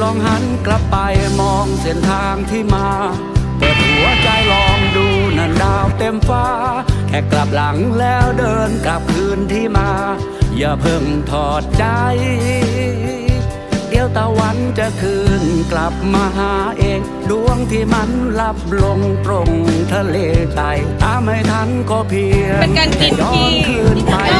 ลองหันกลับไปมองเส้นทางที่มา เปิดหัวใจลองดูนั่นดาวเต็มฟ้า แค่กลับหลังแล้วเดินกลับคืนที่มา อย่าเพิ่งถอดใจ เดี๋ยวตะวันจะคืนกลับมาหาเอง ดวงที่มันลับลงตรงทะเลใจตามไม่ทันก็เพียงเป็นการกินแต่ย้อที่